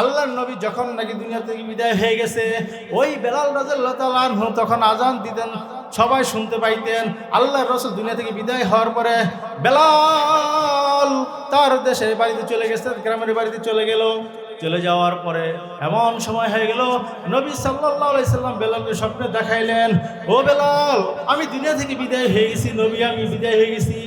আল্লাহর নবী যখন নাকি দুনিয়া থেকে বিদায় হয়ে গেছে, ওই বেলাল রাজাল্লাহ তখন আজান দিতেন, সবাই শুনতে পাইতেন। আল্লাহর রসুল দুনিয়া থেকে বিদায় হওয়ার পরে বেলাল তার দেশের বাড়িতে চলে গেছে গ্রামের বাড়িতে চলে গেল। চলে যাওয়ার পরে এমন সময় হয়ে গেল, নবী সাল্লাহ সাল্লাম বেলালকে স্বপ্নে দেখাইলেন, ও বেলাল, আমি দুনিয়া থেকে বিদায় হয়ে গেছি, নবী, আমি বিদায় হয়ে গেছি।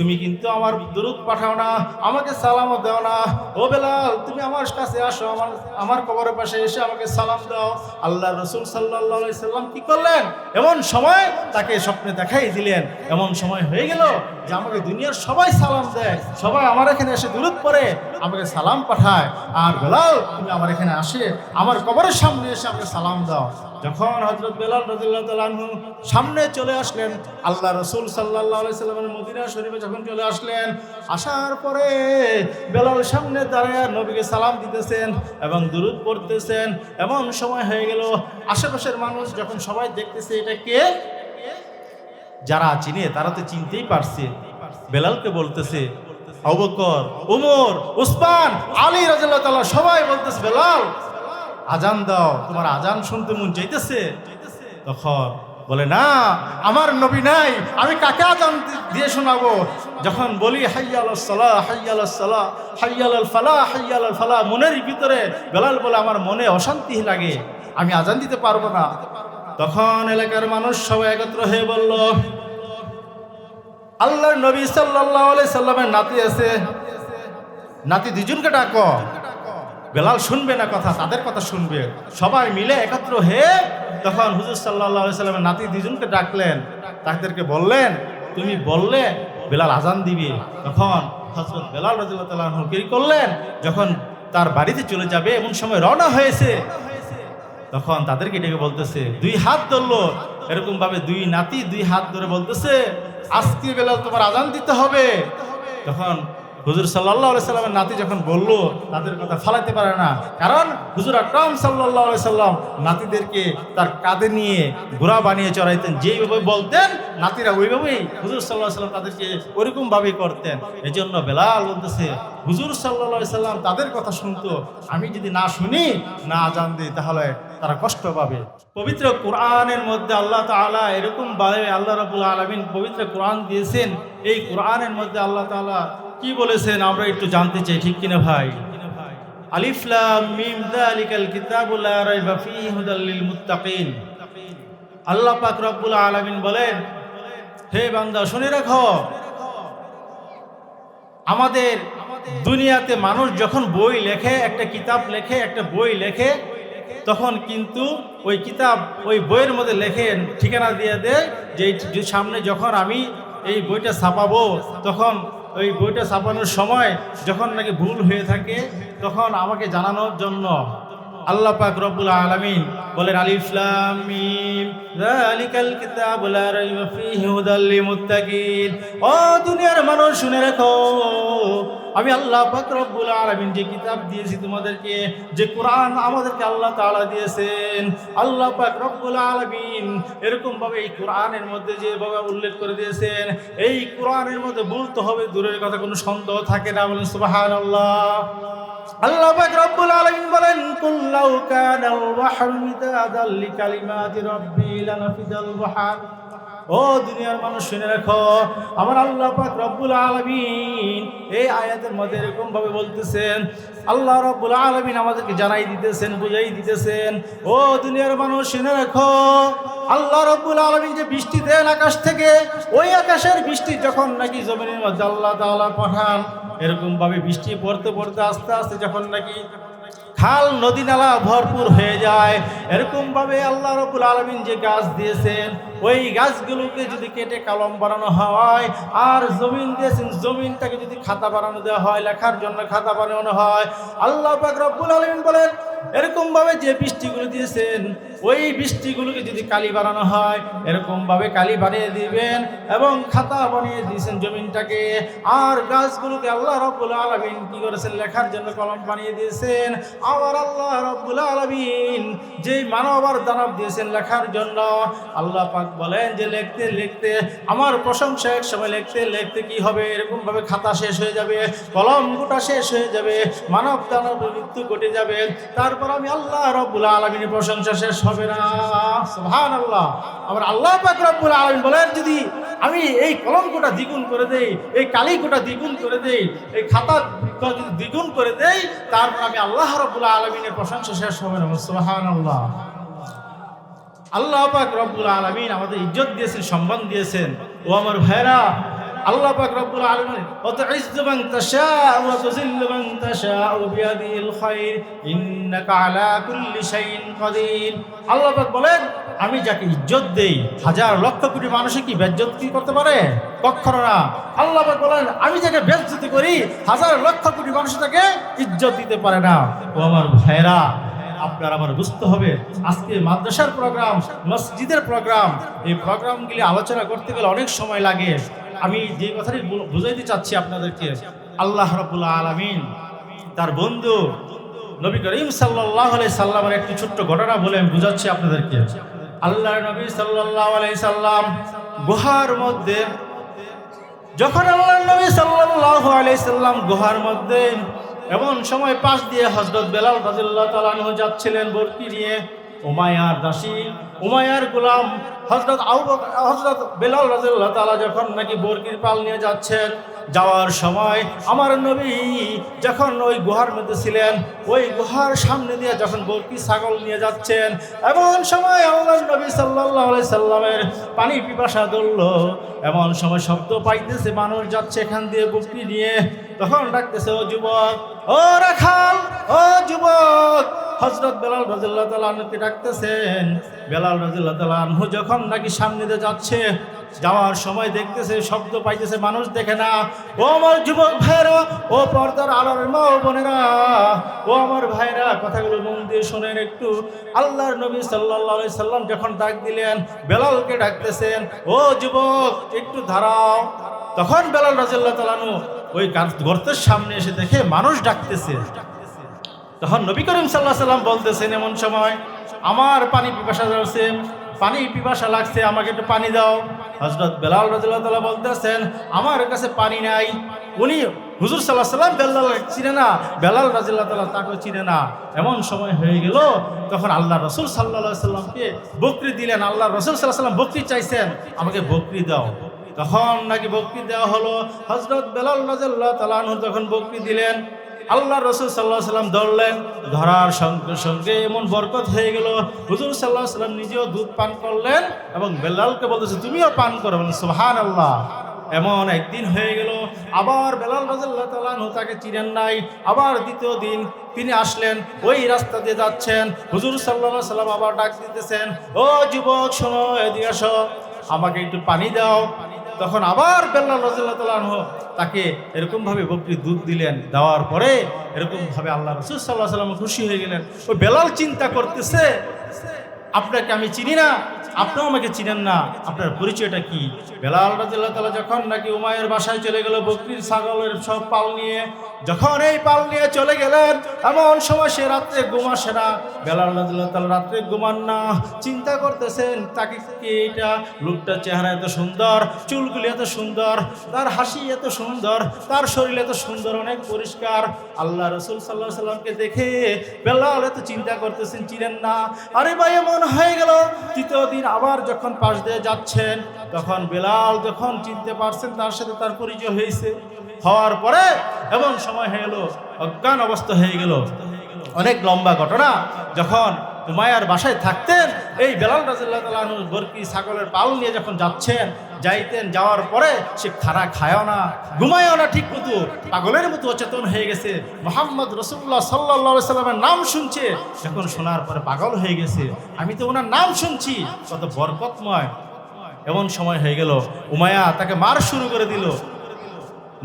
তুমি কিন্তু আমার দূরত পাঠাও না, আমাকে সালামও দাও না। ও বেলাল, তুমি আমার কাছে আসো, আমার আমার কবরের পাশে এসে আমাকে সালাম দাও। আল্লাহ রসুল সাল্লাহ সাল্লাম কি করলেন? এমন সময় তাকে স্বপ্নে দেখাই দিলেন। এমন সময় হয়ে গেল যে আমাকে দুনিয়ার সবাই সালাম দেয়, সবাই আমার এখানে এসে দূরত পড়ে। আমাকে সালাম পাঠায়, আর বেলাল, তুমি আমার এখানে আসে, আমার কবরের সামনে এসে আমাকে সালাম দাও। যখন হজরত বেলাল রদুল্লাহ তালু সামনে চলে আসলেন আল্লাহ রসুল সাল্লাহ সাল্লামের মদিনা শরীফে যখন চলে আসলেন, আসার পরে বেলাল সামনে দাঁড়ায় নবীকে সালাম দিতেছেন এবং দুরুদ পড়তেছেন। এমন সময় হয়ে গেল, আশেপাশের মানুষ যখন সবাই দেখতেছে এটা কে, যারা চিনে তারা তো চিনতেই পারছে। বেলালকে বলতেছে অবকর উমর, উসমান, আলী রাজাল্লাহ তাআলা সবাই বলতেছে, বেলাল, আজান দাও। তোমার আজান শুনতে মন চাইতেছে? তখন বলে, না, আমার নবী নাই, আমি কাকে আজান দিয়ে শোনাবো? যখন বলি, হাইয়াল সালাহ হাইয়াল সালাহ হাইয়াল ফালা হাইয়াল ফালা, মনের ভিতরে বেলাল বলে, আমার মনে অশান্তি লাগে, আমি আজান দিতে পারব না। তখন এলাকার মানুষ সবাই একত্র হয়ে বলল আল্লাহর নবী সাল্লাহ সাল্লামের নাতি আছে। নাতি দুজনকে ডাক। বেলাল শুনবে না কথা, তাদের কথা শুনবে। সবাই মিলে একত্র হয়ে তখন হুজুর সাল্লাহ সাল্লামের নাতি দুজনকে ডাকলেন। তাদেরকে বললেন, তুমি বললে বেলাল আজান দিবে। তখন হজরত বেলাল তাল্লাহ কি করলেন, যখন তার বাড়িতে চলে যাবে, এমন সময় রওনা হয়েছে। তখন তাদেরকে ডেকে বলতেছে, দুই হাত ধরলো। এরকম ভাবে দুই নাতি দুই হাত ধরে বলতেছে আজকে বেলা তোমার আজান দিতে হবে। তখন হুজুর সাল্লাহ সাল্লামের নাতি যখন বলল, তাদের কথা ফালাইতে পারে না। কারণ হুজুর আকরাম সাল্লাহ সাল্লাম নাতিদেরকে তার কাঁধে নিয়ে ঘোড়া বানিয়ে চড়াইতেন। যেইভাবে বলতেন, নাতিরা ওইভাবেই হুজুর সাল্লাহ সাল্লাম তাদেরকে ওরকম ভাবেই করতেন। এই জন্য বেলাল বলতেছে, হুজুর সাল্লাহ সাল্লাম তাদের কথা শুনতো। আমি যদি না শুনি, না আজান দিই তাহলে তারা কষ্ট পাবে। পবিত্র কোরআনের মধ্যে আল্লাহ তাআলা এরকম ভাবে আল্লাহ রাবুল আলমিন পবিত্র কোরআন দিয়েছেন। এই কোরআনের মধ্যে আল্লাহ তাআলা কি বলেছেন আমরা একটু জানতে চাই, ঠিক কিনা ভাই? আলিফলাম মিম আলামিন বলেন, হে আমাদের দুনিয়াতে মানুষ যখন বই লেখে, একটা কিতাব লেখে, একটা বই লেখে, তখন কিন্তু ওই কিতাব ওই বইয়ের মধ্যে লেখে, ঠিকানা দিয়ে দেয় যে সামনে যখন আমি এই বইটা ছাপাবো, তখন ওই বইটা ছাপানোর সময় যখন নাকি ভুল হয়ে থাকে, তখন আমাকে জানানোর জন্য আল্লাহ পাক রব্বুল আলামিন বলেন, আলিফ লাম মিম কিতাবু লা রাইবা ফীহি হুদাল লিল মুত্তাকিন ও দুনিয়ার মানুষ, শুনে রাখো, আমি আল্লাহ পাক রব্বুল আলামিন যে কিতাব দিয়েছি তোমাদেরকে, যে কোরআন আমাদেরকে আল্লাহ তাআলা দিয়েছেন, আল্লাহ পাক রব্বুল আলামিন এরকম ভাবে এই কোরআনের মধ্যে যে বাবা উল্লেখ করে দিয়েছেন, এই কোরআনের মধ্যে বলতে হবে, দূরের কথা কোনো সন্দেহ থাকে না, বলেন সুবহানাল্লাহ। আল্লাহ পাক রব্বুল আলামিন বলেন কুল্লাউ কানাল বাহরু মিদাদাল লিকালিমাতি রাব্বি লানাফিদাল বাহর ও দুনিয়ার মানুষ শুনে রাখো, আমার আল্লাহ পাক রব্বুল আলমিন এই আয়াতের মধ্যে এরকম ভাবে বলতেছেন, আল্লাহ রব্বুল আলমিন আমাদেরকে জানাই দিতেছেন, বুঝাই দিতেছেন, ও দুনিয়ার মানুষ শুনে রাখো, আল্লাহ রব্বুল আলামিন যে বৃষ্টি দেন আকাশ থেকে, ওই আকাশের বৃষ্টি যখন নাকি জমিনের মধ্যে আল্লাহ তাআলা পাঠান এরকম ভাবে বৃষ্টি পড়তে পড়তে আস্তে আস্তে যখন নাকি খাল, নদী নালা ভরপুর হয়ে যায় এরকম ভাবে আল্লাহ রবুল আলমিন যে গাছ দিয়েছেন ওই গাছগুলোকে যদি কেটে কলম বানানো হয়, আর জমিন দিয়েছেন জমিনটাকে যদি খাতা বানানো দেওয়া হয়, লেখার জন্য খাতা বানানো হয়, আল্লাহ পাক রব্বুল আলমিন বলেন এরকম ভাবে যে বৃষ্টিগুলো দিয়েছেন, ওই বৃষ্টিগুলোকে যদি কালি বানানো হয় এরকম ভাবে কালি বানিয়ে দিবেন এবং খাতা বানিয়ে দিয়েছেন জমিনটাকে। আর গাছগুলোকে আল্লাহ রব্বুল আলমিন কি করেছেন? লেখার জন্য কলম বানিয়ে দিয়েছেন। আবার আল্লাহ রব্বুল আলমিন যেই মানব আর দানব দিয়েছেন লেখার জন্য, আল্লাহ পাক বলেন যে লিখতে লিখতে আমার প্রশংসা এক সময় লিখতে লিখতে কি হবে? এরকম ভাবে খাতা শেষ হয়ে যাবে, কলম গোটা শেষ হয়ে যাবে, মানব দানব মৃত্যু ঘটে যাবে। তারপর আমি আল্লাহ রব্বুল আলমিনের প্রশংসা শেষ হবে না। সুবহান আল্লাহ আবার আল্লাহ পাক রব্বুল আলমিন বলেন, যদি আমি এই কলম কোটা দ্বিগুণ করে দেই, এই কালি কোটা দ্বিগুণ করে দেই, এই খাতা দ্বিগুণ করে দেই, তারপর আমি আল্লাহ রব্বুল আলমিনের প্রশংসা শেষ হবে না। সুবহান আল্লাহ আল্লাহ পাক রব্বুল আলমিন আমাদের ইজ্জত দিয়েছেন, সম্মান দিয়েছেন। ও আমার ভাইরা আল্লাহ পাক রব্বুল আলামিন ওয়া তুইজ্জু তাশা, ওয়া তুযিল্লু মান তাশা বিয়াদিল ইন্নাকা আলা কুল্লি শাইইন কাদির। আল্লাহ পাক বলেন, আমি যাকে ইজ্জত দেই, হাজার লক্ষ কোটি মানুষে কি বেজ্জত কি করতে পারে? কখনো না। আল্লাহ পাক বলেন, আমি যাকে বেজ্জতি করি, হাজার লক্ষ কোটি মানুষ তাকে ইজ্জত দিতে পারে না। ও আমার ভাইরা আপনার আবার বুঝতে হবে, আজকে মাদ্রাসার প্রোগ্রাম, মসজিদের প্রোগ্রাম, এই প্রোগ্রামগুলি আলোচনা করতে গেলে অনেক সময় লাগে। আমি যে কথাটি বুঝাইতে চাচ্ছি আপনাদেরকে, আল্লাহ রবুল্লা আলমিন তার বন্ধু নবী করিম সাল্লাহ সাল্লামের একটি ছোট্ট ঘটনা বলে আমি বুঝাচ্ছি আপনাদেরকে। আল্লাহ নবী সাল্লাহ সাল্লাম গুহার মধ্যে, যখন আল্লাহ নবী আলাইহি সাল্লাম গুহার মধ্যে এমন সময় পাশ দিয়ে হজরত বেলাল রাদিয়াল্লাহু তাআলা আনহু যাচ্ছিলেন বরকি নিয়ে। উমায়ার দাসী উমায়ার গোলাম হজরত বকর হযরত বেলাল রাদিয়াল্লাহু তাআলা যখন নাকি বরকির পাল নিয়ে যাচ্ছেন, যাওয়ার সময় আমার নবী যখন ওই গুহার মধ্যে ছিলেন, ওই গুহার সামনে দিয়ে যখন বরকি ছাগল নিয়ে যাচ্ছেন, এমন সময় আল্লাহ নবী আলাইহি সাল্লামের পানি পিপাসা ধরল। এমন সময় শব্দ পাইতেছে, মানুষ যাচ্ছে এখান দিয়ে বুকটি নিয়ে। তখন ডাকতেছে, ও যুবক, ও রাখাল, ও যুবক। হজরত বেলাল রাজিল্লাহ তালকে ডাকতেছেন। বেলাল রাজিল্লাহ তালহু যখন নাকি সামনে দিয়ে যাচ্ছে, যাওয়ার সময় দেখতেছে, শব্দ পাইতেছে, মানুষ দেখে না। ও আমার যুবক ভাইরা ও পর্দার আলোর মা বোনেরা, ও আমার ভাইরা কথাগুলো মন দিয়ে শোনেন একটু। আল্লাহর নবী আলাইহি সাল্লাম যখন ডাক দিলেন, বেলালকে ডাকতেছেন, ও যুবক, একটু দাঁড়াও। তখন বেলাল রাজিল্লাহ তালানু ওই গার- গর্তের সামনে এসে দেখে মানুষ ডাকতেছে। তখন নবী করিম সাল্লাহ সাল্লাম বলতেছেন, এমন সময় আমার পানি পিপাসা লাগছে পানি পিপাসা লাগছে, আমাকে একটু পানি দাও। হজরত বেলাল রাজিল্লাহ তালা বলতেছেন, আমার কাছে পানি নাই। উনি হুজুর সাল্লাহ সাল্লাম বেলাল চিনে না, বেলাল রাজিল্লাহ তালা তাকে চিনে না। এমন সময় হয়ে গেল, তখন আল্লাহ রসুল সাল্লাহ সাল্লামকে বকরি দিলেন। আল্লাহ রসুল সাল্লাহ সাল্লাম বকরি চাইছেন, আমাকে বকরি দাও। তখন নাকি বকরি দেওয়া হলো হজরত বেলাল রাজিল্লাহ তালানহ তখন বকরি দিলেন আল্লাহ রসুল সাল্লাহ সাল্লাম ধরলেন, ধরার সঙ্গে সঙ্গে এমন বরকত হয়ে গেল। হুজুর সাল্লাহ সাল্লাম নিজেও দুধ পান করলেন এবং বেলালকে বলতেছে, তুমিও পান করো। সুহান আল্লাহ এমন একদিন হয়ে গেল, আবার বেলাল রাজাল্লাহ তালানহু তাকে চিনেন নাই। আবার দ্বিতীয় দিন তিনি আসলেন, ওই রাস্তা দিয়ে যাচ্ছেন। হুজুর সাল্লাহ সাল্লাম আবার ডাক দিতেছেন, ও যুবক, শোনো, এদিকে আসো। আমাকে একটু পানি দাও। তখন আবার বেল্লা রাজিল্লাহ তাকে এরকমভাবে বকরি দুধ দিলেন, দেওয়ার পরে এরকমভাবে আল্লাহ রসুল সাল্লাহ সাল্লাম খুশি হয়ে গেলেন। ওই বেলাল চিন্তা করতেছে, আপনাকে আমি চিনি না আপনিও আমাকে চিনেন না। আপনার পরিচয়টা কি? বেলাল রাজিল্লাহ তালা যখন নাকি উমায়ের বাসায় চলে গেল, বকরির ছাগলের সব পাল নিয়ে। যখন এই পাল নিয়ে চলে গেলেন, এমন সময় সে রাত্রে ঘুমাসে না। বেলাল রাজিল্লাহ তালা রাত্রে ঘুমান না। চিন্তা করতেছেন, তাকে কে এটা লোকটার চেহারা এত সুন্দর, চুলগুলি এত সুন্দর, তার হাসি এত সুন্দর, তার শরীর এত সুন্দর, অনেক পরিষ্কার। আল্লাহ রসুল সাল্লাহ সাল্লামকে দেখে বেলাল এত চিন্তা করতেছেন, চিনেন না। আরে ভাই, এমন হয়ে গেল, তৃতীয় দিন আবার যখন পাশ দিয়ে যাচ্ছেন, তখন বেলাল যখন চিনতে পারছেন তার সাথে তার পরিচয় হয়েছে, হওয়ার পরে এমন সময় হয়ে গেল অজ্ঞান অবস্থা হয়ে গেল। অনেক লম্বা ঘটনা, যখন উমায়ার বাসায় থাকতেন, এই বেলাল রাজিল্লাহ তালু বরকি ছাগলের পাল নিয়ে যখন যাচ্ছেন, যাইতেন, যাওয়ার পরে সে খারা খায়ও না, ঘুমায়ও না ঠিক মতো। পাগলের মতো অচেতন হয়ে গেছে। মোহাম্মদ রসুল্লাহ সাল্লা সাল্লামের নাম শুনছে। যখন শোনার পরে পাগল হয়ে গেছে। আমি তো ওনার নাম শুনছি। কত বরকতময়। এমন সময় হয়ে গেল। উমায়া তাকে মার শুরু করে দিল।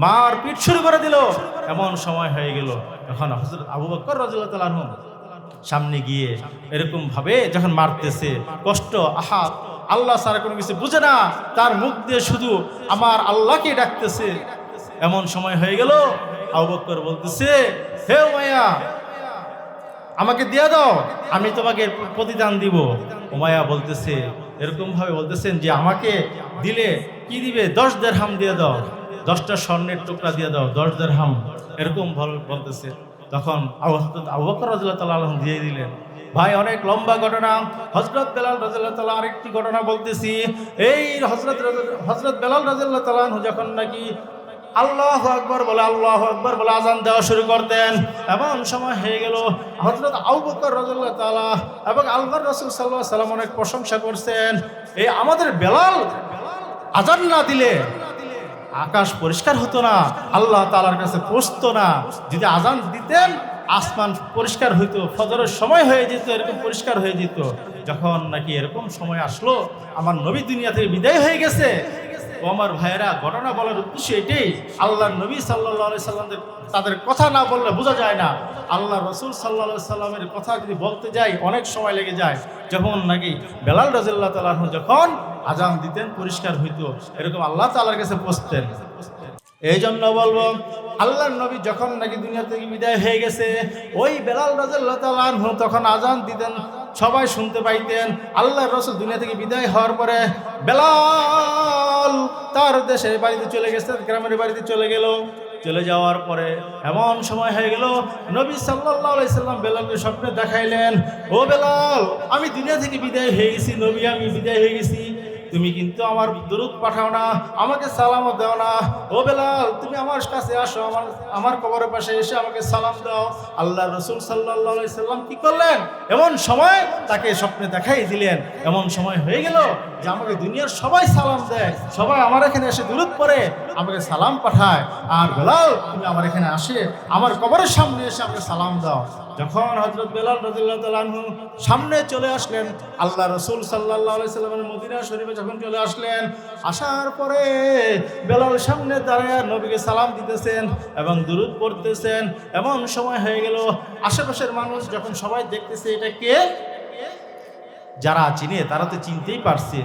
মার পিঠ শুরু করে দিল। এমন সময় হয়ে গেল। এখন হজরত আবু রাজিল্লাহ তালাহ সামনে গিয়ে এরকম ভাবে যখন মারতেছে, কষ্ট, আহা, আল্লাহ সারা কোনো কিছু বুঝে না, তার মুখ দিয়ে শুধু আমার আল্লাহকে ডাকতেছে। এমন সময় হয়ে গেল, আবু বকর বলতেছে, হে মায়া আমাকে দিয়ে দাও, আমি তোমাকে প্রতিদান দিব। ওমায়া বলতেছে এরকম ভাবে বলতেছেন যে, আমাকে দিলে কি দিবে? দশ দের হাম দিয়ে দাও, দশটা স্বর্ণের টুকরা দিয়ে দাও, দশ দের হাম এরকম বলতেছে। তখন আবু বকর রাজিল্লাহ তাল্লাহ দিয়ে দিলেন, ভাই, অনেক লম্বা ঘটনা। হজরত বেলাল রাজিল্লাহ তাল্লাহ আরেকটি ঘটনা বলতেছি। এই হজরত হজরত বেলাল রাজিল্লাহ তাল্লাহ যখন নাকি আল্লাহ আকবর বলে, আল্লাহ আকবর বলে আজান দেওয়া শুরু করতেন, এমন সময় হয়ে গেল হজরত আবু বকর রাজুল্লাহ তালা এবং আল্লাহ রসুল সাল্লাহ সাল্লাম অনেক প্রশংসা করছেন। এই আমাদের বেলাল আজান না দিলে আকাশ পরিষ্কার হতো না, আল্লাহ তালার কাছে পৌঁছতো না। যদি আজান দিতেন, আসমান পরিষ্কার হইতো, ফজরের সময় হয়ে যেত, এরকম পরিষ্কার হয়ে যেত। যখন নাকি এরকম সময় আসলো, আমার নবী দুনিয়া থেকে বিদায় হয়ে গেছে আমার ভাইয়েরা, ঘটনা বলার উদ্দেশ্য এটাই আল্লাহ নবী সাল্লাহ সাল্লামদের তাদের কথা না বললে বোঝা যায় না। আল্লাহ রসুল সাল্লা সাল্লামের কথা যদি বলতে যাই, অনেক সময় লেগে যায়। যখন নাকি বেলাল রাজিল্লাহ তালাহ যখন আজান দিতেন, পরিষ্কার হইতো, এরকম আল্লাহ তালার কাছে পৌঁছতেন। এই জন্য বলব, আল্লাহর নবী যখন নাকি দুনিয়া থেকে বিদায় হয়ে গেছে, ওই বেলাল রাজাল্লাহ তালাহ তখন আজান দিতেন। সবাই শুনতে পাইতেন আল্লাহ রসুল দুনিয়া থেকে বিদায় হওয়ার পরে বেলাল তার দেশের বাড়িতে চলে গেছে গ্রামের বাড়িতে চলে গেল। চলে যাওয়ার পরে এমন সময় হয়ে গেল, নবী সাল্লাহ সাল্লাম বেলালকে স্বপ্নে দেখাইলেন, ও বেলাল, আমি দুনিয়া থেকে বিদায় হয়ে গেছি, নবী, আমি বিদায় হয়ে গেছি। তুমি কিন্তু আমার দূরত পাঠাও না, আমাকে সালামও দাও না। ও বেলাল, তুমি আমার কাছে আসো, আমার আমার কবরের পাশে এসে আমাকে সালাম দাও। আল্লাহ রসুল সাল্লাহ সাল্লাম কি করলেন? এমন সময় তাকে স্বপ্নে দেখাই দিলেন। এমন সময় হয়ে গেল যে আমাকে দুনিয়ার সবাই সালাম দেয়, সবাই আমার এখানে এসে দূরত পরে আমাকে সালাম পাঠায়, আর বেলাল, তুমি আমার এখানে আসে, আমার কবরের সামনে এসে আমাকে সালাম দাও। যখন হজরত বেলাল রদুল্লাহ সামনে চলে আসলেন আল্লাহ রসুল সাল্লাহ সাল্লামের মদিনা শরীফে যখন চলে আসলেন, আসার পরে বেলাল সামনে দাঁড়ায় নবীকে সালাম দিতেছেন এবং দুরুদ পড়তেছেন। এমন সময় হয়ে গেল, আশেপাশের মানুষ যখন সবাই দেখতেছে এটা কে, যারা চিনে তারা তো চিনতেই পারছে।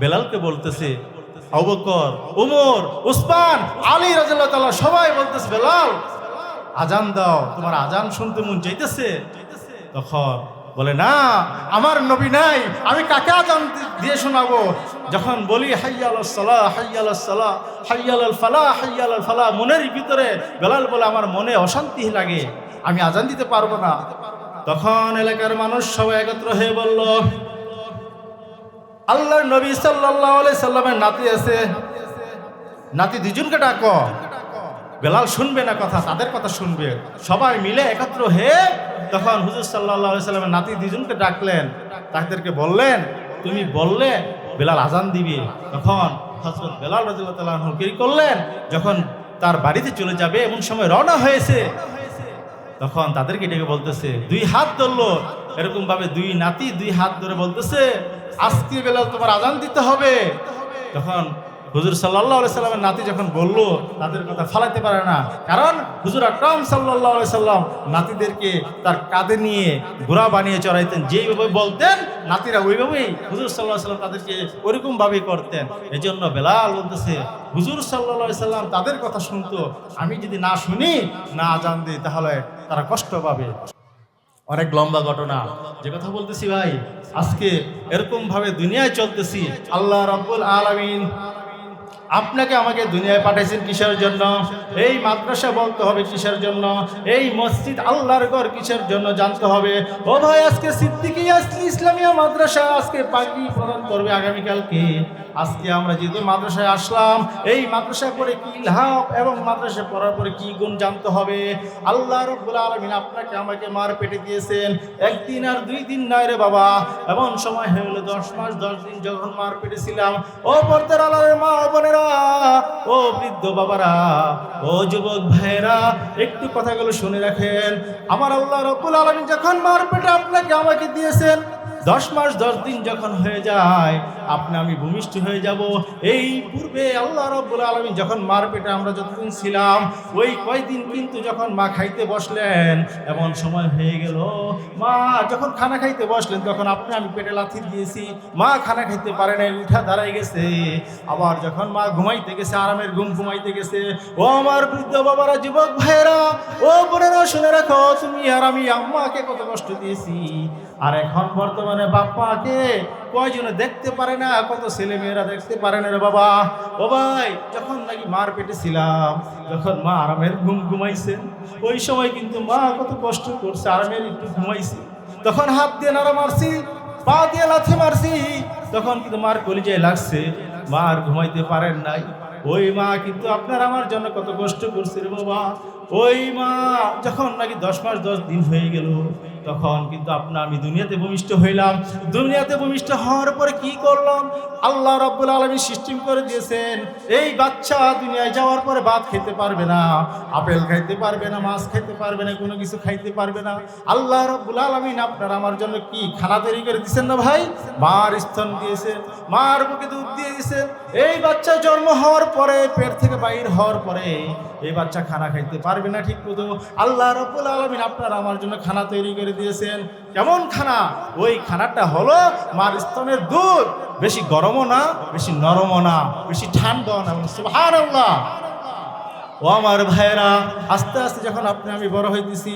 বেলালকে বলতেছে অবকর উমর, উসমান, আলী রাজিল্লাহ তাআলা সবাই বলতেছে, বেলাল, আজান দাও। তোমার আজান শুনতে মন চাইতেছে? তখন বলে, না, আমার নবী নাই, আমি কাকে আজান দিয়ে শোনাবো? যখন বলি, হাইয়াল সালাহ হাইয়াল সালাহ হাইয়াল ফালা হাইয়াল ফালা, মনের ভিতরে বেলাল বলে, আমার মনে অশান্তি লাগে, আমি আজান দিতে পারব না। তখন এলাকার মানুষ সবাই একত্র হয়ে বলল আল্লাহর নবী সাল্লাহ সাল্লামের নাতি আছে। নাতি দুজনকে ডাক। বেলাল শুনবে না কথা, তাদের কথা শুনবে। সবাই মিলে একত্র হয়ে তখন হুজুর সাল্লাহ সাল্লামের নাতি দুজনকে ডাকলেন। তাদেরকে বললেন, তুমি বললে বেলাল আজান দিবি। তখন হজরত বেলাল তাল্লাহ কি করলেন, যখন তার বাড়িতে চলে যাবে, এমন সময় রওনা হয়েছে। তখন তাদেরকে ডেকে বলতেছে, দুই হাত ধরলো। এরকম ভাবে দুই নাতি দুই হাত ধরে বলতেছে আজকে বেলা তোমার আজান দিতে হবে। তখন হুজুর সাল্লাহ সাল্লামের নাতি যখন বলল, তাদের কথা ফালাতে পারে না। কারণ হুজুর আকরাম সাল্লাহ সাল্লাম নাতিদেরকে তার কাঁধে নিয়ে ঘোড়া বানিয়ে চড়াইতেন। যেইভাবে বলতেন, নাতিরা ওইভাবেই হুজুর সাল্লাহ সাল্লাম তাদেরকে ওরকম ভাবেই করতেন। এই জন্য বেলাল বলতেছে, হুজুর সাল্লাহ সাল্লাম তাদের কথা শুনতো। আমি যদি না শুনি, না আজান দিই, তাহলে তারা কষ্ট পাবে। অনেক লম্বা ঘটনা। যে কথা বলতেছি ভাই, আজকে এরকম ভাবে দুনিয়ায় চলতেছি, আল্লাহ রব্বুল আলামিন আপনাকে আমাকে দুনিয়ায় পাঠাইছেন কিসের জন্য? এই মাদ্রাসা বলতে হবে কিসের জন্য? এই মসজিদ আল্লাহর ঘর কিসের জন্য জানতে হবে? ও ভাই, আজকে সিদ্দিকি আসলি ইসলামিয়া মাদ্রাসা, আজকে পাখি প্রদান করবে আগামীকালকে। আজকে আমরা যেহেতু মাদ্রাসায় আসলাম, এই মাদ্রাসায় পড়ে কি লাভ এবং মাদ্রাসায় পড়ার পরে কি গুণ জানতে হবে? আল্লাহ রব্বুল আলমিন আপনাকে আমাকে মার পেটে দিয়েছেন। একদিন আর দুই দিন নয় রে বাবা। এমন সময় হয়ে গেলো দশ মাস, দশ দিন যখন মার পেটে ছিলাম। ও পর্দার আলারের মা বোনেরা, ও বৃদ্ধ বাবারা, ও যুবক ভাইয়েরা, একটু কথাগুলো শুনে রাখেন। আমার আল্লাহ রব্বুল আলমিন যখন মার পেটে আপনাকে আমাকে দিয়েছেন দশ মাস, দশ দিন যখন হয়ে যায়, আপনি, আমি ভূমিষ্ঠ হয়ে যাব। এই পূর্বে আল্লাহ রব্বুল আলমী যখন মার পেটে আমরা যতদিন ছিলাম, ওই কয়দিন কিন্তু যখন মা খাইতে বসলেন, এমন সময় হয়ে গেল, মা, যখন খানা খাইতে বসলেন, তখন আপনি, আমি পেটে লাথি দিয়েছি। মা খানা খাইতে পারে নাই, উঠা দাঁড়াই গেছে। আবার যখন মা ঘুমাইতে গেছে, আরামের ঘুম ঘুমাইতে গেছে, ও আমার বৃদ্ধ বাবারা, যুবক ভাইয়েরা, ও বোনেরা, শুনে রাখো, তুমি আর আমি আম্মাকে কত কষ্ট দিয়েছি। আর এখন বর্তমানে বাপ্পাকে কয়জনে দেখতে পারে না? কত ছেলে মেয়েরা দেখতে পারে না রে বাবা? ও ভাই, যখন নাকি মার পেটে ছিলাম, যখন মা আরামের ঘুম ঘুমাইছে, ওই সময় কিন্তু মা কত কষ্ট করছে, আরামের একটু ঘুমাইছে। তখন হাত দিয়ে নাড়া মারছি, পা দিয়ে লাথি মারছি, তখন কিন্তু মার কলিজায় লাগছে, মা আর ঘুমাইতে পারেন নাই। ওই মা কিন্তু আপনার আমার জন্য কত কষ্ট করছে রে বাবা। ওই মা যখন নাকি দশ মাস দশ দিন হয়ে গেল তখন কিন্তু আপনার আমি দুনিয়াতে ভূমিষ্ঠ হইলাম। দুনিয়াতে ভূমিষ্ঠ হওয়ার পরে কি করলাম? আল্লাহ রব্বুল আলমী সিস্টেম করে দিয়েছেন, এই বাচ্চা দুনিয়ায় যাওয়ার পরে ভাত খেতে পারবে না, আপেল খাইতে পারবে না, মাছ খাইতে পারবে না, কোনো কিছু খাইতে পারবে না। আল্লাহ রব্বুল আলমিন আপনার আমার জন্য কি খানা তৈরি করে দিচ্ছেন না ভাই? মার স্তন দিয়েছেন, মার বুকে দুধ দিয়ে দিয়েছেন। এই বাচ্চা জন্ম হওয়ার পরে, পেট থেকে বাইর হওয়ার পরে এই বাচ্চা খানা খাইতে পারবে না ঠিক মতো। আল্লাহ রব্বুল আলমিন আপনার আমার জন্য খানা তৈরি করে দিয়েছেন। কেমন খানা? ওই খানাটা হলো মার স্তনের দুধ। বেশি গরমও না, বেশি নরমও না, বেশি ঠান্ডাও না সুহান ও আমার ভাইয়েরা, আস্তে আস্তে যখন আপনি আমি বড় হইতেছি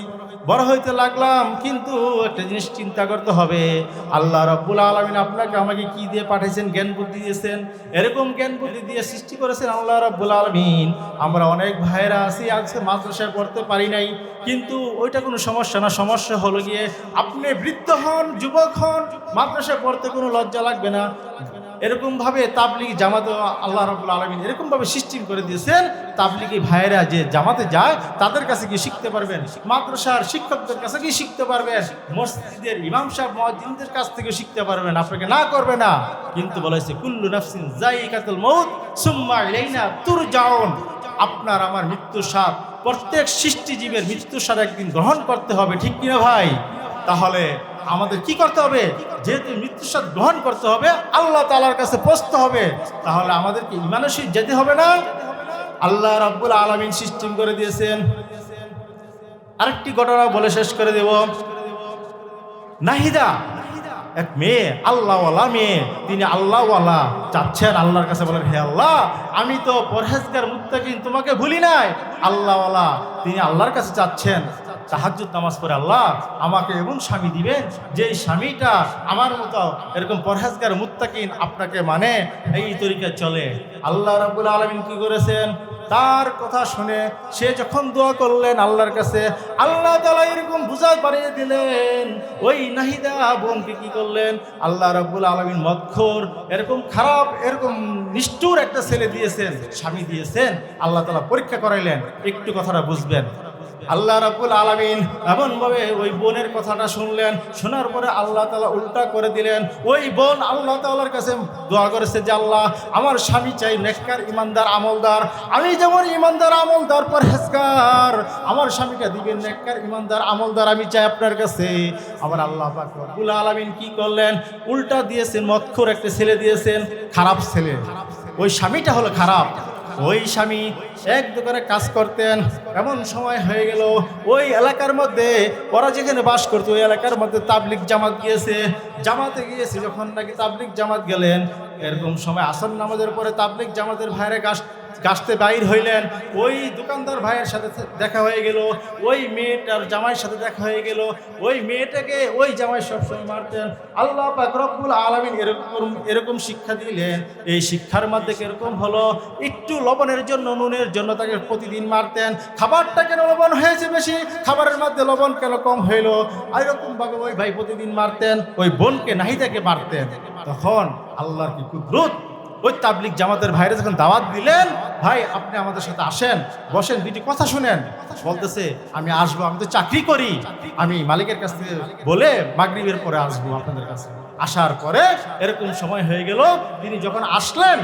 বড় হইতে লাগলাম, কিন্তু একটা জিনিস চিন্তা করতে হবে। আল্লাহ রব্বুল আলমিন আপনাকে আমাকে কি দিয়ে পাঠিয়েছেন জ্ঞান বুদ্ধি দিয়েছেন? এরকম জ্ঞান বুদ্ধি দিয়ে সৃষ্টি করেছেন আল্লাহ রব্বুল আলমিন। আমরা অনেক ভাইয়েরা আছি, আজকে মাদ্রাসায় পড়তে পারি নাই, কিন্তু ওইটা কোনো সমস্যা না। সমস্যা হলো গিয়ে আপনি বৃদ্ধ হন, যুবক হন, মাদ্রাসায় পড়তে কোনো লজ্জা লাগবে না। এরকমভাবে তাবলিগ জামাত আল্লাহ রবুল আলমিন এরকমভাবে সিস্টেম করে দিয়েছেন, তাবলিগি ভাইয়েরা যে জামাতে যায়, তাদের কাছে গিয়ে শিখতে পারবেন? মাদ্রাসার শিক্ষকদের কাছে গিয়ে শিখতে পারবেন? মসজিদের ইমাম সাহেব মহাজিনদের কাছ থেকে শিখতে পারবেন। আপনাকে না করবে না। কিন্তু বলেছে কুল্লু নাফসিন জাইকাতুল মউত, সুম্মা ইলাইনা তুরজাউন। আপনার আমার মৃত্যুর স্বাদ, প্রত্যেক সৃষ্টিজীবের মৃত্যুর স্বাদ একদিন গ্রহণ করতে হবে, ঠিক কিনা ভাই? তাহলে আমাদের কি করতে হবে? যেহেতু মৃত্যুর স্বাদ গ্রহণ করতে হবে, আল্লাহ তালার কাছে পৌঁছতে হবে। তাহলে আমাদেরকে ইমানসিক যেতে হবে না? আল্লাহ রাব্বুল আলমিন সিস্টেম করে দিয়েছেন। আরেকটি ঘটনা বলে শেষ করে দেব। নাহিদা, এক মেয়ে, আল্লাহওয়ালা মেয়ে, তিনি আল্লাহওয়ালা চাচ্ছেন আল্লাহর কাছে বলেন, হে আল্লাহ, আমি তো পরহেজগার, মুত্তাকিন, তোমাকে ভুলি নাই। আল্লাহওয়ালা, তিনি আল্লাহর কাছে চাচ্ছেন তাহাজ্জুদ নামাজ পড়ে আল্লাহ আমাকে এমন স্বামী দিবেন যে স্বামীটা আমার মতো এরকম পরহেজগার মুত্তাকিন আপনাকে মানে এই তরিকায় চলে। আল্লাহ রাবুল আলমিন কি করেছেন? তার কথা শুনে সে যখন দোয়া করলেন আল্লাহর কাছে, আল্লাহ তালা এরকম বুঝা বাড়িয়ে দিলেন। ওই নাহিদা বোনকে কি করলেন? আল্লাহ রাব্বুল আলমিন মক্ষর এরকম খারাপ, এরকম নিষ্ঠুর একটা ছেলে দিয়েছেন, স্বামী দিয়েছেন। আল্লাহ তালা পরীক্ষা করাইলেন, একটু কথাটা বুঝবেন। আল্লাহ রাবুল আলমিন এমনভাবে ওই বোনের কথাটা শুনলেন, শোনার পরে আল্লাহ তালা উল্টা করে দিলেন, ওই বোন আল্লাহ তালার কাছে দোয়া করেছে যে আল্লাহ, আমার স্বামী চাই নেককার ইমানদার আমলদার। আমি যেমন ইমানদার আমলদার পরহেজগার, আমার স্বামীটা দিবেন নেককার ইমানদার আমলদার আমি চাই আপনার কাছে। আমার আল্লাহ পাক রব্বুল আলমিন কি করলেন? উল্টা দিয়েছেন মক্ষর একটা ছেলে দিয়েছেন, খারাপ ছেলে। ওই স্বামীটা হলো খারাপ। ওই স্বামী এক দোকানে কাজ করতেন, এমন সময় হয়ে গেল, ওই এলাকার মধ্যে ওরা যেখানে বাস করতো, ওই এলাকার মধ্যে তাবলিক জামাত গিয়েছে। জামাতে গিয়েছে, যখন নাকি তাবলিক জামাত গেলেন এরকম সময় আসন নামাজের পরে তাবলিক জামাতের ভাইরে গাছ, গাছতে বাইর হইলেন। ওই দোকানদার ভাইয়ের সাথে দেখা হয়ে গেল, ওই মেয়েটার জামাইয়ের সাথে দেখা হয়ে গেল, ওই মেয়েটাকে ওই জামাই সবসময় মারতেন। আল্লাহ পাক রব্বুল আলমিন এরকম এরকম শিক্ষা দিলেন। এই শিক্ষার মধ্যে কীরকম হলো? একটু লবণের জন্য, নুনের জন্য তাকে প্রতিদিন মারতেন। খাবারটা কেন লবণ হয়েছে বেশি? খাবারের মধ্যে লবণ কেন কম হইল? এরকম ভাবে ওই ভাই প্রতিদিন মারতেন, ওই বোনকে নাহিদাকে মারতেন। তখন আল্লাহর কি কুদরত? ওই তাবলিক জামাতের ভাইরা যখন দাওয়াত দিলেন, ভাই, আপনি আমাদের সাথে আসেন, বসেন, দুইটি কথা শুনেন। বলতেছে, আমি আসব, আমি তো চাকরি করি। আমি মালিকের কাছ থেকে বলে মাগরিবের পরে আসব আপনাদের কাছে। আসার পরে এরকম সময় হয়ে গেল, তিনি যখন আসলেন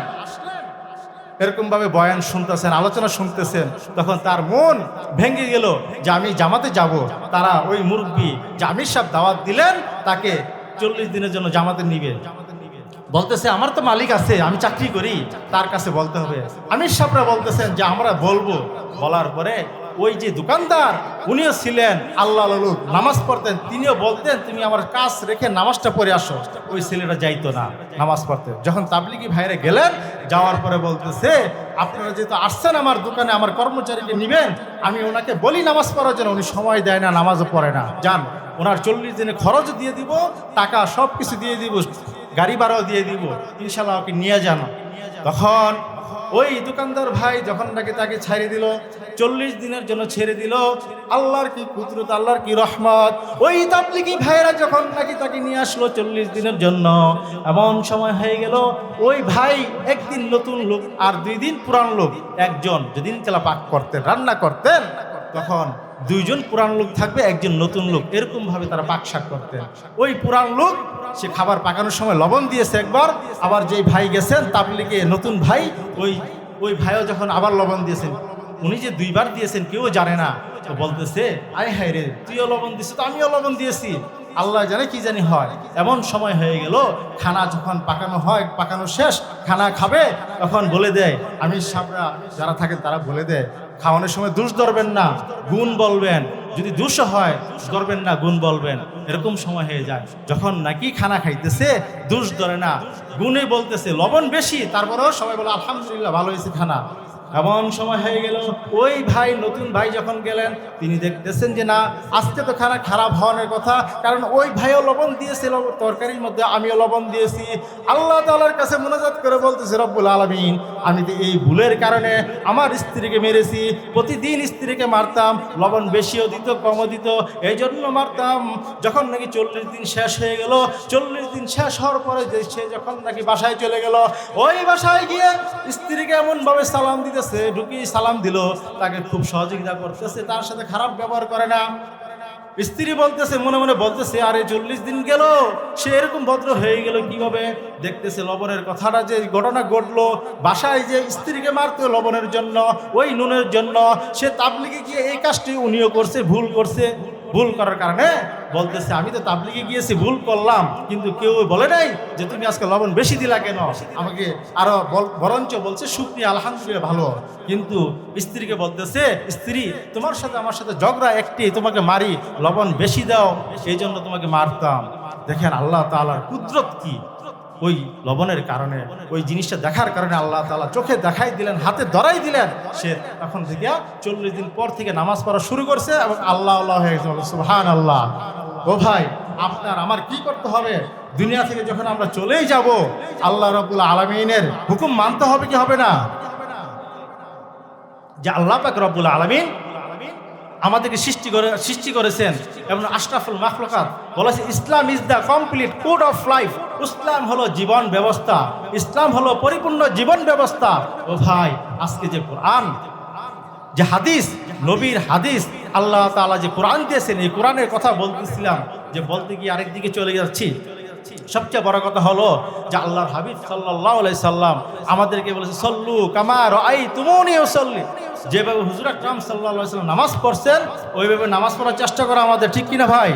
এরকম ভাবে বয়ান শুনতেছেন, আলোচনা শুনতেছেন, তখন তার মন ভেঙে গেল যে আমি জামাতে যাব। তারা ওই মুরব্বী জামির সাহেব দাওয়াত দিলেন, তাকে চল্লিশ দিনের জন্য জামাতে নিবে। বলতেছে, আমার তো মালিক আছে, আমি চাকরি করি। তার কাছে বলতে হবে। আমির সাহরা বলতেছেন যে, আমরা বলব। বলার পরে ওই যে দোকানদার, উনিও ছিলেন আল্লাহ নামাজ পড়তেন, তিনিও বলতেন, তুমি আমার কাজ রেখে নামাজটা পড়ে আসো। ওই ছেলেটা যাইতো না নামাজ পড়তে। যখন তাবলিগি ভাইরে গেলেন, যাওয়ার পরে বলতেছে, আপনারা যেহেতু আসছেন আমার দোকানে, আমার কর্মচারীকে নিবেন, আমি ওনাকে বলি নামাজ পড়ার জন্য, উনি সময় দেয় না, নামাজও পড়ে না। যান, ওনার চল্লিশ দিনে খরচ দিয়ে দিব, টাকা সব কিছু দিয়ে দিব, গাড়ি ভাড়াও দিয়ে দিব, ইনশাল্লাহ ওকে নিয়ে যান। তখন ওই দোকানদার ভাই যখন নাকি তাকে ছেড়ে দিল, চল্লিশ দিনের জন্য ছেড়ে দিল, আল্লাহর কি কুদরত, আল্লাহর কি রহমত, ওই তাবলিগি ভাইরা যখন নাকি তাকে নিয়ে আসলো চল্লিশ দিনের জন্য, এমন সময় হয়ে গেল, ওই ভাই একদিন নতুন লোক আর দুই দিন পুরান লোক, একজন, যেদিন চালা পাক করতেন, রান্না করতেন, তখন দুইজন পুরান লোক থাকবে, একজন নতুন লোক। এরকম ভাবে তারা পাক শাক করতেন। ওই পুরান লোক, সে খাবার পাকানোর সময় লবণ দিয়েছে একবার, আবার যেই ভাই গেছেন, তাবলিগে নতুন ভাই, ওই ওই ভাইও যখন আবার লবণ দিয়েছেন, উনি যে দুইবার দিয়েছেন, কেউ জানে না। তো বলতেছে, আয় হায় রে, তুইও লবণ দিছিস তো আমিও লবণ দিয়েছি। আল্লাহ জানে কি জানি হয়। এমন সময় হয়ে গেল, খানা যখন পাকানো হয়, পাকানো শেষ, খানা খাবে, তখন বলে দেয় আমি সাবরা যারা থাকেন, তারা বলে দেয় খাওয়ানোর সময় দুষ ধরবেন না, গুণ বলবেন। যদি দুষ হয়, ধরবেন না, গুণ বলবেন। এরকম সময় হয়ে যায়। যখন নাকি খানা খাইতেছে, দুষ ধরে না। গুণে বলতেছে, লবণ বেশি, তারপরেও সবাই বলে, আলহামদুলিল্লাহ, ভালো হয়েছে খানা। এমন সময় হয়ে গেল, ওই ভাই, নতুন ভাই যখন গেলেন, তিনি দেখতেছেন যে না, আজকে তো খানা খারাপ হওয়ার কথা, কারণ ওই ভাইও লবণ দিয়েছে লব- তরকারির মধ্যে, আমিও লবণ দিয়েছি। আল্লাহ তালার কাছে মনোজাত করে বলতেছে, রব্বুল আলমিন, আমি তো এই ভুলের কারণে আমার স্ত্রীকে মেরেছি, প্রতিদিন স্ত্রীকে মারতাম, লবণ বেশিও দিত, কমও দিত এই জন্য মারতাম। যখন নাকি চল্লিশ দিন শেষ হয়ে গেল, চল্লিশ দিন শেষ হওয়ার পরে সে যখন নাকি বাসায় চলে গেল, ওই বাসায় গিয়ে স্ত্রীকে এমনভাবে সালাম দিতেছে ঢুকিয়ে সালাম দিল, তাকে খুব সহযোগিতা করতেছে, তার সাথে খারাপ ব্যবহার করে না। স্ত্রী বলতেছে, মনে মনে বলতেছে, আরে চল্লিশ দিন গেল, সে এরকম ভদ্র হয়ে গেল কীভাবে? দেখতেছে লবণের কথাটা যে ঘটনা ঘটলো, বাসায় যে স্ত্রীকে মারতো লবণের জন্য, ওই নুনের জন্য, সে তাবলিগে গিয়ে এই কাজটি উনিও করছে, ভুল করছে। ভুল করার কারণে বলতেছে, আমি তো তাবলিগে গিয়েছি, ভুল করলাম। কিন্তু কেউ বলে নাই যে তুমি আজকে লবণ বেশি দিলা কেন? আমাকে আরও বরঞ্চ বলছে শুক্রিয়া আলহামদুলিল্লাহ, ভালো। কিন্তু স্ত্রীকে বলতেছে, স্ত্রী, তোমার সাথে আমার সাথে ঝগড়া একটি, তোমাকে মারি, লবণ বেশি দাও সেই জন্য তোমাকে মারতাম। দেখেন আল্লাহ তালার কুদরত কি। ওই লবণের কারণে, ওই জিনিসটা দেখার কারণে আল্লাহ তাআলা চোখে দেখাই দিলেন, হাতে ধরাই দিলেন। সে তখন থেকে চল্লিশ দিন পর থেকে নামাজ পড়া শুরু করছে এবং আল্লাহ আল্লাহ হয়ে গেছে সুহান আল্লাহ ও ভাই, আপনার আমার কি করতে হবে? দুনিয়া থেকে যখন আমরা চলেই যাব, আল্লাহ রবুল আলমিনের হুকুম মানতে হবে কি হবে না? যে আল্লাহ পাক রব্বুল আলমিন আমাদেরকে সৃষ্টি করে, সৃষ্টি করেছেন এবং আশরাফুল মাখলকাত বলেছে, Islam is the complete code of life ইসলাম হলো জীবন ব্যবস্থা। ইসলাম হলো পরিপূর্ণ জীবন ব্যবস্থা। ও ভাই, আজকে যে কোরআন, যে হাদিস, নবীর হাদিস, আল্লাহ তাআলা যে কোরআন দিয়েছেন, এই কোরআনের কথা বলতেছিলাম, যে বলতে গিয়ে আরেক দিকে চলে যাচ্ছি। সবচেয়ে বড় কথা হলো যে আল্লাহর হাবিব সাল্লাহ সাল্লাম আমাদেরকে বলেছে, সল্লু কামার আই তুমি ও সল্লি যেভাবে হুজুর আকরাম সাল্লাহ সাল্লাম নামাজ পড়ছেন, ওইভাবে নামাজ পড়ার চেষ্টা করা আমাদের ঠিক কিনা ভাই?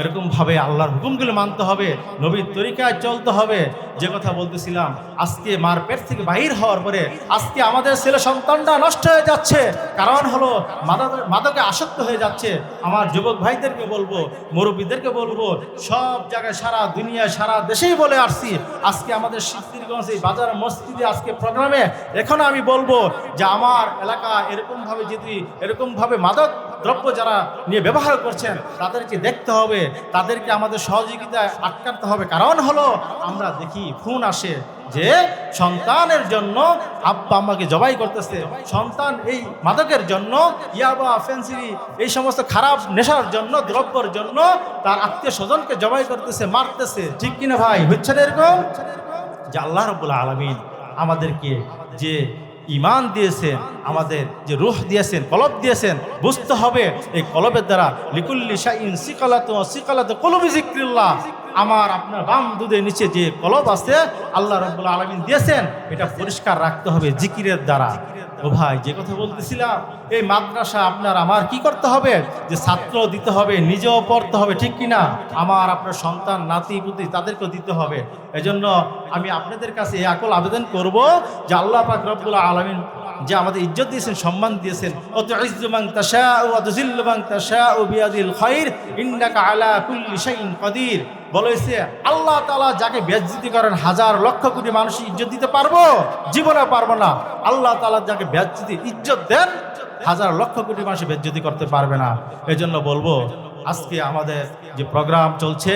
এরকম ভাবে আল্লাহর হুকুমগুলো মানতে হবে, নবীর তরিকায় চলতে হবে। যে কথা বলতেছিলাম, আজকে মার পেট থেকে বাহির হওয়ার পরে আজকে আমাদের ছেলে সন্তানটা নষ্ট হয়ে যাচ্ছে। কারণ হলো মাদক আসক্ত হয়ে যাচ্ছে। আমার যুবক ভাইদেরকে বলব, মুরব্বীদেরকে বলব, সব জায়গায় সারা দুনিয়ায় সারা দেশেই বলে আসছি, আজকে আমাদের সিদ্ধিরগঞ্জ এই বাজার মসজিদে আজকে প্রোগ্রামে এখন আমি বলব যে, আমার এলাকা এরকমভাবে যদি, এরকমভাবে মাদক দ্রব্য যারা নিয়ে ব্যবহার করছেন, তাদেরকে দেখতে হবে, তাদেরকে আমাদের সহযোগিতায় আটকাতে হবে। কারণ হলো, আমরা দেখি ফোন আসে যে সন্তানের জন্য আব্বা আম্মাকে জবাই করতেছে। সন্তান এই মাদকের জন্য, ইয়াবা, ফেন্সিরি, এই সমস্ত খারাপ নেশার জন্য, দ্রব্যর জন্য তার আত্মীয় স্বজনকে জবাই করতেছে, মারতেছে। ঠিক কিনা ভাই? হচ্ছে না এরকম? যে আল্লাহ রবুল্লা আলমিন আমাদেরকে যে ইমান দিয়েছেন, আমাদের যে রুহ দিয়েছেন, কলব দিয়েছেন, বুঝতে হবে, এই কলবের দ্বারা লিকুল্লি শাইন সিকালাত সিকালাত কলবি জিক্রিল্লাহ আমার আপনার বাম দুধের নিচে যে কলব আছে, আল্লাহ রব্বুল আলমিন দিয়েছেন, এটা পরিষ্কার রাখতে হবে জিকিরের দ্বারা। ও ভাই, যে কথা বলতেছিলাম এই মাদ্রাসা আপনার, আমার কি করতে হবে? যে ছাত্র দিতে হবে, নিজেও পড়তে হবে, ঠিক কিনা? আমার, আপনার সন্তান, নাতি, পুতি, তাদেরকেও দিতে হবে। এজন্য আমি আপনাদের কাছে এই আকল আবেদন করব যে আল্লাহ পাক রব্বুল আলমিন যে আমাদের ইজ্জত দিয়েছেন, সম্মান দিয়েছেন কাদির। বলেছে আল্লাহ তাআলা যাকে বেজ্জতি করেন, হাজার লক্ষ কোটি মানুষ ইজ্জত দিতে পারব? জীবনে পারব না। আল্লাহ তালা যাকে বেজ্জতি, ইজ্জত দেন হাজার লক্ষ কোটি মানুষ বেজ্জতি করতে পারবে না। এজন্য বলব, আজকে আমাদের যে প্রোগ্রাম চলছে,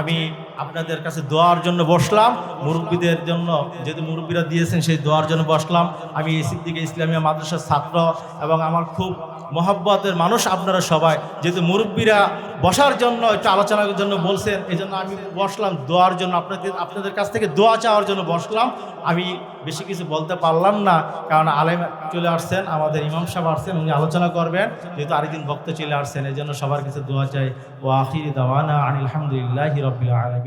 আমি আপনাদের কাছে দোয়ার জন্য বসলাম। মুরব্বীদের জন্য যেহেতু মুরব্বীরা দিয়েছেন, সেই দোয়ার জন্য বসলাম। আমি এই সিদ্দিকে ইসলামিয়া মাদ্রাসার ছাত্র এবং আমার খুব মহব্বতের মানুষ আপনারা সবাই। যেহেতু মুরব্বীরা বসার জন্য একটু আলোচনার জন্য বলছেন এই জন্য আমি বসলাম দোয়ার জন্য। আপনাদের আপনাদের কাছ থেকে দোয়া চাওয়ার জন্য বসলাম। আমি বেশি কিছু বলতে পারলাম না, কারণ আলেম চলে আসছেন, আমাদের ইমাম সাহেব আসছেন, উনি আলোচনা করবেন। যেহেতু আরেকদিন ভক্ত চলে আসছেন এই জন্য সবার কাছে দোয়া চাই। ও আখিরি দাওয়ানা আনিল আলহামদুলিল্লাহ রবিল আলমিন।